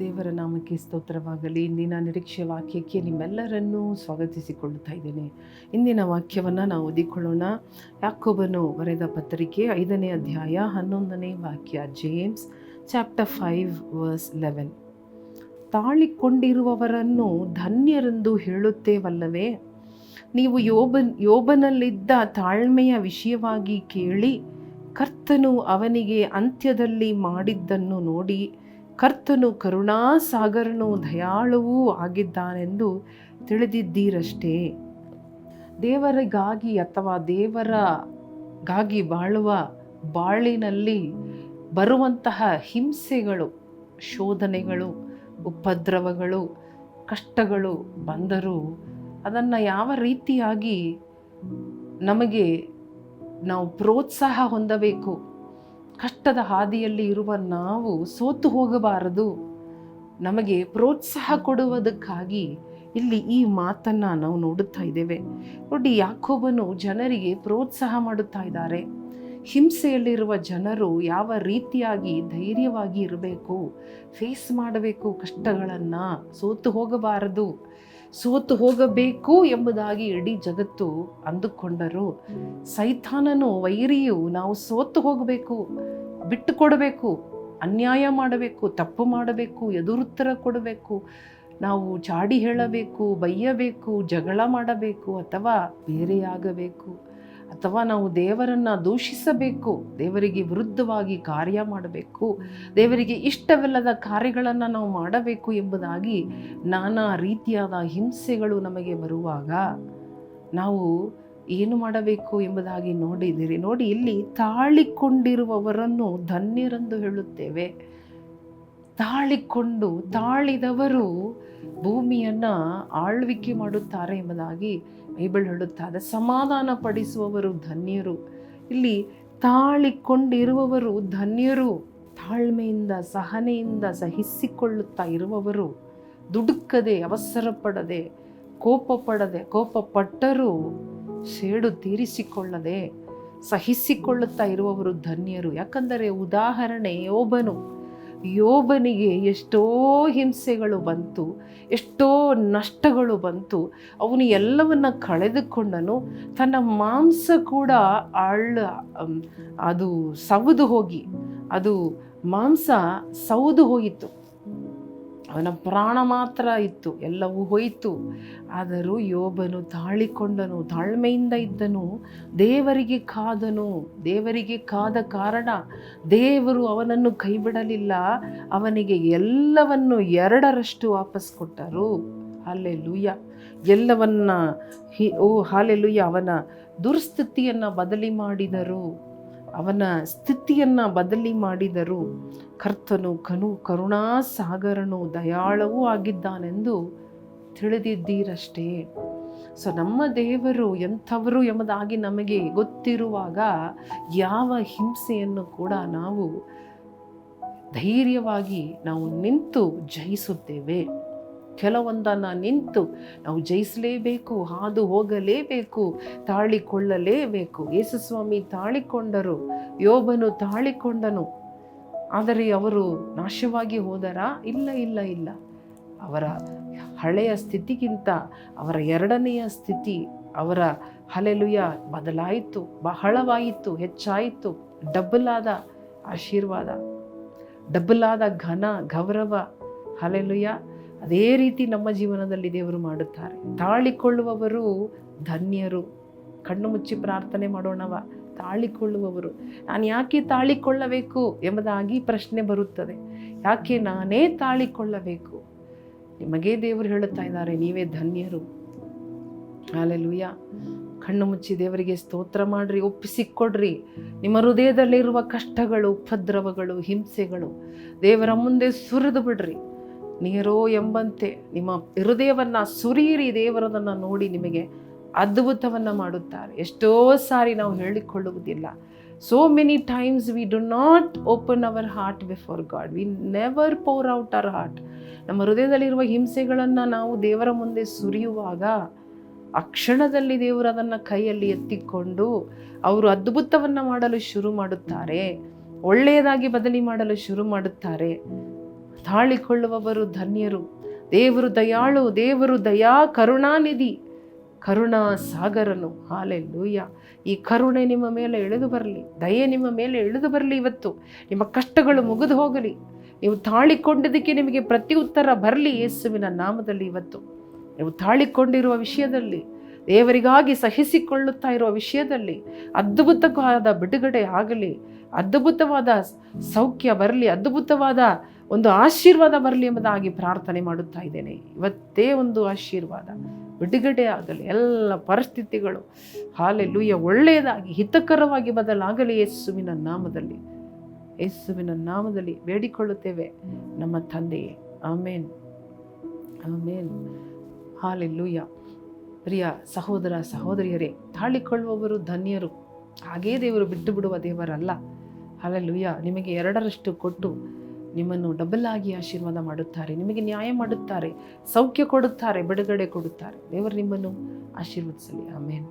ದೇವರ ನಾಮಕ್ಕೆ ಸ್ತೋತ್ರವಾಗಲಿ. ಇಂದಿನ ನಿರೀಕ್ಷೆ ವಾಕ್ಯಕ್ಕೆ ನಿಮ್ಮೆಲ್ಲರನ್ನೂ ಸ್ವಾಗತಿಸಿಕೊಳ್ಳುತ್ತಾ ಇದ್ದೇನೆ. ಇಂದಿನ ವಾಕ್ಯವನ್ನು ನಾವು ಓದಿಕೊಳ್ಳೋಣ. ಯಾಕೋಬನು ಬರೆದ ಪತ್ರಿಕೆ ಐದನೇ ಅಧ್ಯಾಯ ಹನ್ನೊಂದನೇ ವಾಕ್ಯ, James chapter five, verse eleven. ತಾಳಿಕೊಂಡಿರುವವರನ್ನು ಧನ್ಯರೆಂದು ಹೇಳುತ್ತೇವಲ್ಲವೇ? ನೀವು ಯೋಬನ್, ಯೋಬನಲ್ಲಿದ್ದ ತಾಳ್ಮೆಯ ವಿಷಯವಾಗಿ ಕೇಳಿ, ಕರ್ತನು ಅವನಿಗೆ ಅಂತ್ಯದಲ್ಲಿ ಮಾಡಿದ್ದನ್ನು ನೋಡಿ ಕರ್ತನು ಕರುಣಾಸಾಗರನು ದಯಾಳುವೂ ಆಗಿದ್ದಾನೆಂದು ತಿಳಿದಿದ್ದೀರಷ್ಟೇ. ದೇವರಿಗಾಗಿ ಅಥವಾ ದೇವರಗಾಗಿ ಬಾಳುವ ಬಾಳಿನಲ್ಲಿ ಬರುವಂತಹ ಹಿಂಸೆಗಳು ಶೋಧನೆಗಳು ಉಪದ್ರವಗಳು ಕಷ್ಟಗಳು ಬಂದರೂ ಅದನ್ನು ಯಾವ ರೀತಿಯಾಗಿ ನಮಗೆ ನಾವು ಪ್ರೋತ್ಸಾಹ ಹೊಂದಬೇಕು? ಕಷ್ಟದ ಹಾದಿಯಲ್ಲಿ ಇರುವ ನಾವು ಸೋತು ಹೋಗಬಾರದು. ನಮಗೆ ಪ್ರೋತ್ಸಾಹ ಕೊಡುವುದಕ್ಕಾಗಿ ಇಲ್ಲಿ ಈ ಮಾತನ್ನು ನಾವು ನೋಡುತ್ತಾ ಇದ್ದೇವೆ. ನೋಡಿ, ಯಾಕೋಬನು ಜನರಿಗೆ ಪ್ರೋತ್ಸಾಹ ಮಾಡುತ್ತಾ ಇದ್ದಾರೆ. ಹಿಂಸೆಯಲ್ಲಿರುವ ಜನರು ಯಾವ ರೀತಿಯಾಗಿ ಧೈರ್ಯವಾಗಿ ಇರಬೇಕು ಫೇಸ್ ಮಾಡಬೇಕು ಕಷ್ಟಗಳನ್ನು ಸೋತು ಹೋಗಬಾರದು. ಸೋತು ಹೋಗಬೇಕು ಎಂಬುದಾಗಿ ಇಡೀ ಜಗತ್ತು ಅಂದುಕೊಂಡರು. ಸೈತಾನನು ವೈರಿಯು ನಾವು ಸೋತು ಹೋಗಬೇಕು ಬಿಟ್ಟು ಕೊಡಬೇಕು ಅನ್ಯಾಯ ಮಾಡಬೇಕು, ತಪ್ಪು ಮಾಡಬೇಕು, ಎದುರುತ್ತರ ಕೊಡಬೇಕು, ನಾವು ಚಾಡಿ ಹೇಳಬೇಕು, ಬೈಯಬೇಕು, ಜಗಳ ಮಾಡಬೇಕು ಅಥವಾ ಬೇರೆಯಾಗಬೇಕು. ಅಥವಾ ನಾವು ದೇವರನ್ನು ದೂಷಿಸಬೇಕು, ದೇವರಿಗೆ ವಿರುದ್ಧವಾಗಿ ಕಾರ್ಯ ಮಾಡಬೇಕು, ದೇವರಿಗೆ ಇಷ್ಟವಿಲ್ಲದ ಕಾರ್ಯಗಳನ್ನು ನಾವು ಮಾಡಬೇಕು ಎಂಬುದಾಗಿ ನಾನಾ ರೀತಿಯಾದ ಹಿಂಸೆಗಳು ನಮಗೆ ಬರುವಾಗ ನಾವು ಏನು ಮಾಡಬೇಕು ಎಂಬುದಾಗಿ ನೋಡಿದ್ದೀರಿ ನೋಡಿ, ಇಲ್ಲಿ ತಾಳಿಕೊಂಡಿರುವವರನ್ನು ಧನ್ಯರೆಂದು ಹೇಳುತ್ತೇವೆ. ತಾಳಿಕೊಂಡು, ತಾಳಿದವರು ಭೂಮಿಯನ್ನು ಆಳ್ವಿಕೆ ಮಾಡುತ್ತಾರೆ ಎಂಬುದಾಗಿ ಬೈಬಲ್ ಹೇಳುತ್ತಾರೆ ಸಮಾಧಾನ ಪಡಿಸುವವರು ಧನ್ಯರು. ಇಲ್ಲಿ ತಾಳಿಕೊಂಡಿರುವವರು ಧನ್ಯರು, ತಾಳ್ಮೆಯಿಂದ, ಸಹನೆಯಿಂದ ಸಹಿಸಿಕೊಳ್ಳುತ್ತಾ ಇರುವವರು ದುಡುಕದೆ ಅವಸರ ಪಡದೆ ಕೋಪ ಪಡದೆ ಕೋಪ ಪಟ್ಟರೂ ಸೇಡು ತೀರಿಸಿಕೊಳ್ಳದೆ, ಸಹಿಸಿಕೊಳ್ಳುತ್ತಾ ಇರುವವರು ಧನ್ಯರು. ಯಾಕಂದರೆ ಉದಾಹರಣೆ ಯೋಬನು. ಯೋಬನಿಗೆ ಎಷ್ಟೋ ಹಿಂಸೆಗಳು ಬಂತು, ಎಷ್ಟೋ ನಷ್ಟಗಳು ಬಂತು. ಅವನು ಎಲ್ಲವನ್ನ ಕಳೆದುಕೊಂಡನು. ತನ್ನ ಮಾಂಸ ಕೂಡ ಅಳ್ಳ ಅದು ಸವದು ಹೋಗಿ, ಅದು ಮಾಂಸ ಸೌದು ಹೋಯಿತು ಅವನ ಪ್ರಾಣ ಮಾತ್ರ ಇತ್ತು, ಎಲ್ಲವೂ ಹೋಯಿತು. ಆದರೂ ಯೋಬನು ತಾಳಿಕೊಂಡನು, ತಾಳ್ಮೆಯಿಂದ ಇದ್ದನು, ದೇವರಿಗೆ ಕಾದನು. ದೇವರಿಗೆ ಕಾದ ಕಾರಣ ದೇವರು ಅವನನ್ನು ಕೈಬಿಡಲಿಲ್ಲ, ಅವನಿಗೆ ಎಲ್ಲವನ್ನು ಎರಡರಷ್ಟು ವಾಪಸ್ ಕೊಟ್ಟರು. ಅಲ್ಲೇ ಲೂಯ್ಯ ಎಲ್ಲವನ್ನ ಹಿ, ಓ ಹಾಲೆಲುಯ್ಯ ಅವನ ದುರ್ಸ್ಥಿತಿಯನ್ನು ಬದಲಿ ಮಾಡಿದರು. ಅವನ ಸ್ಥಿತಿಯನ್ನು ಬದಲಿ ಮಾಡಿದರು ಕರ್ತನು ಕನು ಕರುಣಾಸಾಗರನು ದಯಾಳವೂ ಆಗಿದ್ದಾನೆಂದು ತಿಳಿದಿದ್ದೀರಷ್ಟೇ. ಸೊ ನಮ್ಮ ದೇವರು ಎಂಥವರು ಎಂಬುದಾಗಿ ನಮಗೆ ಗೊತ್ತಿರುವಾಗ ಯಾವ ಹಿಂಸೆಯನ್ನು ಕೂಡ ನಾವು ಧೈರ್ಯವಾಗಿ ನಾವು ನಿಂತು ಜಯಿಸುತ್ತೇವೆ. ಕೆಲವೊಂದನ್ನು ನಿಂತು ನಾವು ಜಯಿಸಲೇಬೇಕು, ಹಾದು ಹೋಗಲೇಬೇಕು, ತಾಳಿಕೊಳ್ಳಲೇಬೇಕು. ಯೇಸುಸ್ವಾಮಿ ತಾಳಿಕೊಂಡರು, ಯೋಬನು ತಾಳಿಕೊಂಡನು. ಆದರೆ ಅವರು ನಾಶವಾಗಿ ಹೋದರಾ? ಇಲ್ಲ ಇಲ್ಲ ಇಲ್ಲ. ಅವರ ಹಳೆಯ ಸ್ಥಿತಿಗಿಂತ ಅವರ ಎರಡನೆಯ ಸ್ಥಿತಿ ಅವರ ಹಲೆಲುಯ ಬದಲಾಯಿತು, ಬಹಳವಾಯಿತು, ಹೆಚ್ಚಾಯಿತು. ಡಬ್ಬಲಾದ ಆಶೀರ್ವಾದ, ಡಬ್ಬಲಾದ ಘನ ಗೌರವ. ಹಲೆಲುಯ ಅದೇ ರೀತಿ ನಮ್ಮ ಜೀವನದಲ್ಲಿ ದೇವರು ಮಾಡುತ್ತಾರೆ. ತಾಳಿಕೊಳ್ಳುವವರು ಧನ್ಯರು. ಕಣ್ಣು ಮುಚ್ಚಿ ಪ್ರಾರ್ಥನೆ ಮಾಡೋಣವ. ತಾಳಿಕೊಳ್ಳುವವರು. ನಾನು ಯಾಕೆ ತಾಳಿಕೊಳ್ಳಬೇಕು ಎಂಬುದಾಗಿ ಪ್ರಶ್ನೆ ಬರುತ್ತದೆ. ಯಾಕೆ ನಾನೇ ತಾಳಿಕೊಳ್ಳಬೇಕು? ನಿಮಗೇ ದೇವರು ಹೇಳುತ್ತಾ ಇದ್ದಾರೆ, ನೀವೇ ಧನ್ಯರು. ಅಲ್ಲೆಲುಯ್ಯ ಕಣ್ಣು ಮುಚ್ಚಿ ದೇವರಿಗೆ ಸ್ತೋತ್ರ ಮಾಡ್ರಿ, ಒಪ್ಪಿಸಿಕೊಡ್ರಿ. ನಿಮ್ಮ ಹೃದಯದಲ್ಲಿರುವ ಕಷ್ಟಗಳು, ಉಪದ್ರವಗಳು, ಹಿಂಸೆಗಳು ದೇವರ ಮುಂದೆ ಸುರಿದು ಬಿಡ್ರಿ. ನೀರೋ ಎಂಬಂತೆ ನಿಮ್ಮ ಹೃದಯವನ್ನು ಸುರಿಯಿರಿ, ದೇವರದನ್ನು ನೋಡಿ ನಿಮಗೆ ಅದ್ಭುತವನ್ನು ಮಾಡುತ್ತಾರೆ. ಎಷ್ಟೋ ಸಾರಿ ನಾವು ಹೇಳಿಕೊಳ್ಳುವುದಿಲ್ಲ. So many times we do not open our heart before God we never pour out our heart ನಮ್ಮ ಹೃದಯದಲ್ಲಿರುವ ಹಿಂಸೆಗಳನ್ನು ನಾವು ದೇವರ ಮುಂದೆ ಸುರಿಯುವಾಗ ಆ ಕ್ಷಣದಲ್ಲಿ ದೇವರು ಅದನ್ನು ಕೈಯಲ್ಲಿ ಎತ್ತಿಕೊಂಡು ಅವರು ಅದ್ಭುತವನ್ನು ಮಾಡಲು ಶುರು ಮಾಡುತ್ತಾರೆ. ಒಳ್ಳೆಯದಾಗಿ ಬದಲಿ ಮಾಡಲು ಶುರು ಮಾಡುತ್ತಾರೆ. ತಾಳಿಕೊಳ್ಳುವವರು ಧನ್ಯರು. ದೇವರು ದಯಾಳು, ದೇವರು ದಯಾ, ಕರುಣಾನಿಧಿ. ಕರುಣಾ ಸಾಗರನು ಹಾಲೆಲ್ಲೂಯ್ಯ ಈ ಕರುಣೆ ನಿಮ್ಮ ಮೇಲೆ ಇಳಿದು ಬರಲಿ, ದಯೆ ನಿಮ್ಮ ಮೇಲೆ ಇಳಿದು ಬರಲಿ ಇವತ್ತು. ನಿಮ್ಮ ಕಷ್ಟಗಳು ಮುಗಿದು ಹೋಗಲಿ. ನೀವು ತಾಳಿಕೊಂಡಿದ್ದಕ್ಕೆ ನಿಮಗೆ ಪ್ರತಿ ಉತ್ತರ ಬರಲಿ ಯೇಸುವಿನ ನಾಮದಲ್ಲಿ ಇವತ್ತು. ನೀವು ತಾಳಿಕೊಂಡಿರುವ ವಿಷಯದಲ್ಲಿ, ದೇವರಿಗಾಗಿ ಸಹಿಸಿಕೊಳ್ಳುತ್ತಾ ಇರುವ ವಿಷಯದಲ್ಲಿ ಅದ್ಭುತವಾದ ಬಿಡುಗಡೆ ಆಗಲಿ, ಅದ್ಭುತವಾದ ಸೌಖ್ಯ ಬರಲಿ, ಅದ್ಭುತವಾದ ಒಂದು ಆಶೀರ್ವಾದ ಬರಲಿ ಎಂಬುದಾಗಿ ಪ್ರಾರ್ಥನೆ ಮಾಡುತ್ತಾ ಇದ್ದೇನೆ. ಇವತ್ತೇ ಒಂದು ಆಶೀರ್ವಾದ. ಬಿಡುಗಡೆ ಆಗಲಿ ಎಲ್ಲ ಪರಿಸ್ಥಿತಿಗಳು ಹಾಲೆಲ್ಲೂಯ್ಯ ಒಳ್ಳೆಯದಾಗಿ, ಹಿತಕರವಾಗಿ ಬದಲಾಗಲಿ ಯೇಸುವಿನ ನಾಮದಲ್ಲಿ. ಯೇಸುವಿನ ನಾಮದಲ್ಲಿ ಬೇಡಿಕೊಳ್ಳುತ್ತೇವೆ. ನಮ್ಮ ತಂದೆಯೇ, ಆಮೇನ್. ಆಮೇನ್. ಹಾಲೆಲ್ಲೂಯ್ಯ ಪ್ರಿಯ ಸಹೋದರ, ಸಹೋದರಿಯರೇ, ತಾಳಿಕೊಳ್ಳುವವರು ಧನ್ಯರು. ಹಾಗೇ ದೇವರು ಬಿಟ್ಟು ಬಿಡುವ ದೇವರಲ್ಲ. ಹಾಲೆಲ್ಲೂಯ್ಯ ನಿಮಗೆ ಎರಡರಷ್ಟು ಕೊಟ್ಟು ನಿಮ್ಮನ್ನು ಡಬಲ್ ಆಗಿ ಆಶೀರ್ವಾದ ಮಾಡುತ್ತಾರೆ. ನಿಮಗೆ ನ್ಯಾಯ ಮಾಡುತ್ತಾರೆ, ಸೌಖ್ಯ ಕೊಡುತ್ತಾರೆ, ಬಿಡುಗಡೆ ಕೊಡುತ್ತಾರೆ. ದೇವರು ನಿಮ್ಮನ್ನು ಆಶೀರ್ವದಿಸಲಿ. ಆಮೇನ್.